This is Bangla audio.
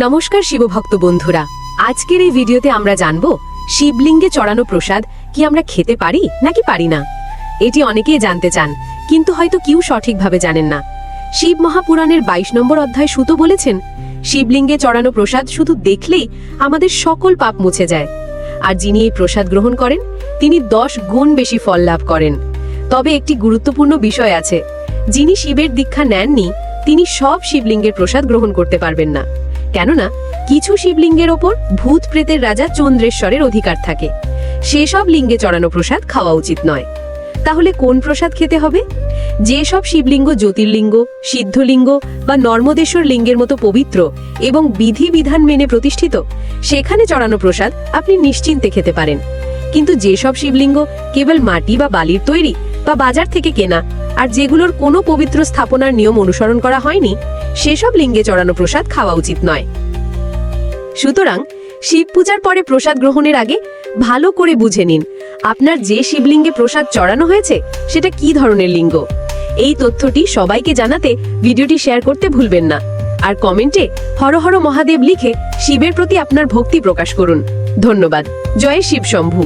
নমস্কার শিবভক্ত বন্ধুরা। আজকের এই ভিডিওতে আমরা জানব, শিবলিঙ্গে চড়ানো প্রসাদ কি আমরা খেতে পারি নাকি পারি না? এটি অনেকেই জানতে চান, কিন্তু হয়তো কেউ সঠিকভাবে জানেন না। শিব মহাপুরাণের বাইশ নম্বর অধ্যায় সুত বলেছেন, শিবলিঙ্গে চড়ানো প্রসাদ শুধু দেখলেই আমাদের সকল পাপ মুছে যায়। আর যিনি এই প্রসাদ গ্রহণ করেন, তিনি দশ গুণ বেশি ফল লাভ করেন। তবে একটি গুরুত্বপূর্ণ বিষয় আছে, যিনি শিবের দীক্ষা নেননি, তিনি সব শিবলিঙ্গের প্রসাদ গ্রহণ করতে পারবেন না। কেননা কিছু শিবলিঙ্গের ওপর ভূত প্রেতের রাজা চন্দ্রেশ্বরের অধিকার থাকে। সেসব লিঙ্গে চড়ানো প্রসাদ খাওয়া উচিত নয়। তাহলে কোন প্রসাদ খেতে হবে? যেসব শিবলিঙ্গ জ্যোতির্লিঙ্গ, সিদ্ধলিঙ্গ বা নর্মদেশ্বর লিঙ্গের মতো পবিত্র এবং বিধি বিধান মেনে প্রতিষ্ঠিত, সেখানে চড়ানো প্রসাদ আপনি নিশ্চিন্তে খেতে পারেন। কিন্তু যেসব শিবলিঙ্গ কেবল মাটি বা বালির তৈরি বা বাজার থেকে কেনা, আর যেগুলোর কোনো পবিত্র স্থাপনার নিয়ম অনুসরণ করা হয়নি, সেসব লিঙ্গে চড়ানো প্রসাদ খাওয়া উচিত নয়। সুতরাং শিব পূজার পরে প্রসাদ গ্রহণের আগে ভালো করে বুঝে নিন, আপনার যে শিবলিঙ্গে প্রসাদ চড়ানো হয়েছে, সেটা কি ধরনের লিঙ্গ? এই তথ্যটি সবাইকে জানাতে ভিডিওটি শেয়ার করতে ভুলবেন না। আর কমেন্টে হর হর মহাদেব লিখে শিবের প্রতি আপনার ভক্তি প্রকাশ করুন। ধন্যবাদ। জয় শিব শম্ভু।